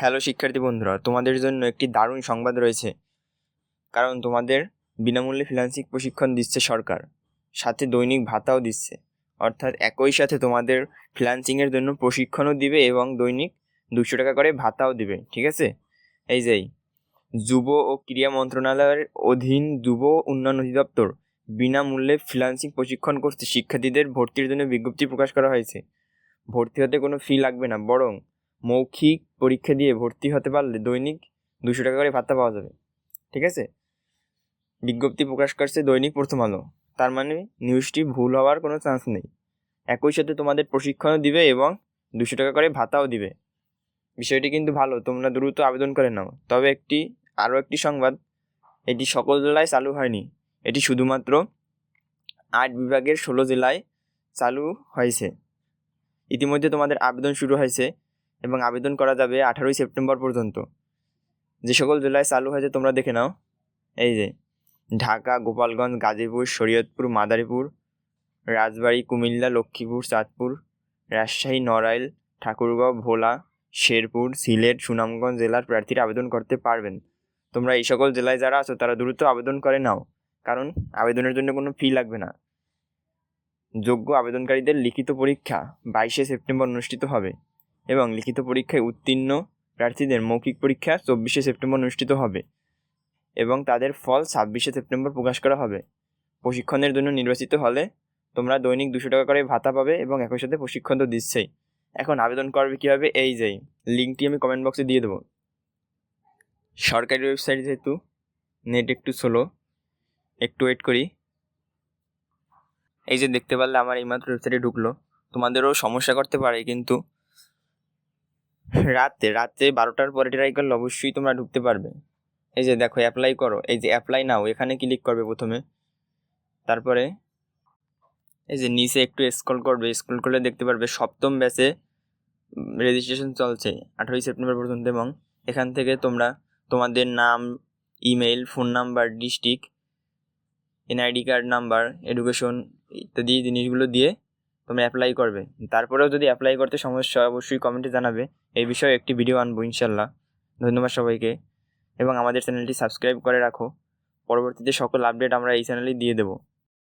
Hello শিক্ষার্থী বন্ধুরা, তোমাদের জন্য একটি দারুণ সংবাদ রয়েছে। কারণ তোমাদের বিনামূল্যে ফ্রিল্যান্সিং প্রশিক্ষণ দিচ্ছে সরকার, সাথে দৈনিক ভাতাও দিচ্ছে। অর্থাৎ একই সাথে তোমাদের ফ্রিল্যান্সিংয়ের জন্য প্রশিক্ষণও দিবে এবং দৈনিক দুশো টাকা করে ভাতাও দিবে, ঠিক আছে? এই যেই যুব ও ক্রীড়া মন্ত্রণালয়ের অধীন যুব উন্নয়ন অধিদপ্তর বিনামূল্যে ফ্রিল্যান্সিং প্রশিক্ষণ করতে শিক্ষার্থীদের ভর্তির জন্য বিজ্ঞপ্তি প্রকাশ করা হয়েছে। ভর্তি হতে কোনো ফি লাগবে না, বরং মৌখিক পরীক্ষা দিয়ে ভর্তি হতে পারলে দৈনিক দুশো টাকা করে ভাতা পাওয়া যাবে। ঠিক আছে? বিজ্ঞপ্তি প্রকাশ করছে দৈনিক প্রথম আলো। তার মানে নিউজটি ভুল হওয়ার কোনো চান্স নেই। একই সাথে তোমাদের প্রশিক্ষণও দিবে এবং দুশো টাকা করে ভাতাও দিবে। বিষয়টি কিন্তু ভালো, তোমরা দ্রুত আবেদন করে নাও। তবে একটি, আরও একটি সংবাদ। এটি সকল জেলায় চালু হয়নি। এটি শুধুমাত্র আট বিভাগের ষোলো জেলায় চালু হয়েছে। ইতিমধ্যে তোমাদের আবেদন শুরু হয়েছে। এবং আবেদন করা যাবে আঠারোই সেপ্টেম্বর পর্যন্ত। যে সকল জেলায় চালু হয়েছে, তোমরা দেখে নাও। এই যে, ঢাকা, গোপালগঞ্জ, গাজীপুর, শরীয়তপুর, মাদারীপুর, রাজবাড়ী, কুমিল্লা, লক্ষ্মীপুর, চাঁদপুর, রাজশাহী, নড়াইল, ঠাকুরগাঁও, ভোলা, শেরপুর, সিলেট, সুনামগঞ্জ জেলার প্রার্থীরা আবেদন করতে পারবেন। তোমরা এই সকল জেলায় যারা আছো, তারা দ্রুত আবেদন করে নাও, কারণ আবেদনের জন্য কোনো ফি লাগবে না। যোগ্য আবেদনকারীদের লিখিত পরীক্ষা বাইশে সেপ্টেম্বর অনুষ্ঠিত হবে। এবং লিখিত পরীক্ষায় উত্তীর্ণ প্রার্থীদের মৌখিক পরীক্ষা চব্বিশে সেপ্টেম্বর অনুষ্ঠিত হবে এবং তাদের ফল ছাব্বিশে সেপ্টেম্বর প্রকাশ করা হবে। প্রশিক্ষণের জন্য নির্বাচিত হলে তোমরা দৈনিক দুশো টাকা করে ভাতা পাবে এবং একই সাথে প্রশিক্ষণ তো দিচ্ছেই। এখন আবেদন করবে কীভাবে? এই যেই লিঙ্কটি আমি কমেন্ট বক্সে দিয়ে দেবো। সরকারি ওয়েবসাইট যেহেতু নেট একটু স্লো একটু ওয়েট করি। এই যে দেখতে পারলে আমার এইমাত্র ওয়েবসাইটে ঢুকলো। তোমাদেরও সমস্যা করতে পারে, কিন্তু রাতে রাতে বারোটার পরে ট্রাই করলে অবশ্যই তোমরা ঢুকতে পারবে। এই যে দেখো অ্যাপ্লাই করো। এই যে অ্যাপ্লাই নাও, এখানে ক্লিক করবে প্রথমে। তারপরে এই যে নিচে একটু স্ক্রল করবে স্ক্রল করলে দেখতে পারবে সপ্তম ব্যাচে রেজিস্ট্রেশন চলছে, আঠারোই সেপ্টেম্বর পর্যন্ত এবং এখান থেকে তোমরা তোমাদের নাম email phone number district NID card number education ইত্যাদি জিনিসগুলো দিয়ে তোমরা অ্যাপ্লাই করবে। তারপরেও যদি অ্যাপ্লাই করতে সমস্যা অবশ্যই কমেন্টে জানাবে। এই বিষয়ে একটি ভিডিও আনব ইনশাল্লাহ। ধন্যবাদ সবাইকে। এবং আমাদের চ্যানেলটি সাবস্ক্রাইব করে রাখো। পরবর্তীতে সকল আপডেট আমরা এই চ্যানেলেই দিয়ে দেবো।